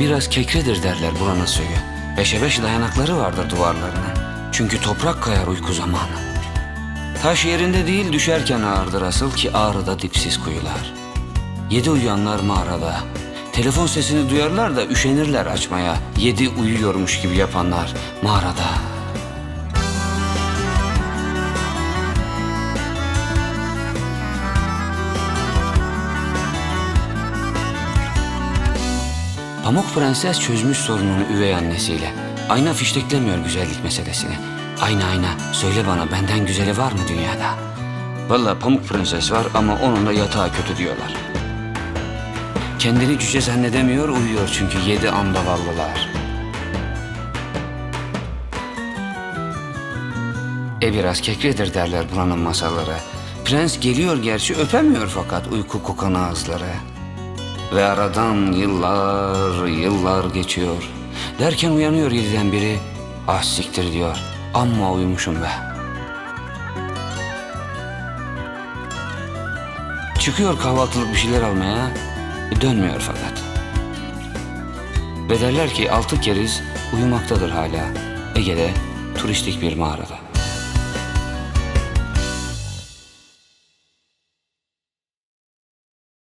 Biraz kekredir derler buranın suyu. Beşe beş dayanakları vardır duvarlarının. Çünkü toprak kayar uyku zamanı. Taş yerinde değil düşerken ağırdır asıl ki ağrıda dipsiz kuyular. Yedi uyuyanlar mağarada. Telefon sesini duyarlar da üşenirler açmaya. Yedi uyuyormuş gibi yapanlar mağarada. Pamuk Prenses çözmüş sorununu üvey annesiyle. Ayna fişteklemiyor güzellik meselesini. Ayna ayna söyle bana benden güzeli var mı dünyada? Vallahi Pamuk Prenses var ama onun da yatağı kötü diyorlar. Kendini cüce zannedemiyor uyuyor çünkü yedi andavallılar. E biraz kekredir derler buranın masalları. Prens geliyor gerçi öpemiyor fakat uyku kokan ağızları. Ve aradan yıllar yıllar geçiyor. Derken uyanıyor yediden biri. Ah siktir diyor. Amma uyumuşum be. Çıkıyor kahvaltılık bir şeyler almaya. e, Dönmüyor fakat. Ve derler ki altı keriz uyumaktadır hala. Ege'de turistik bir mağarada.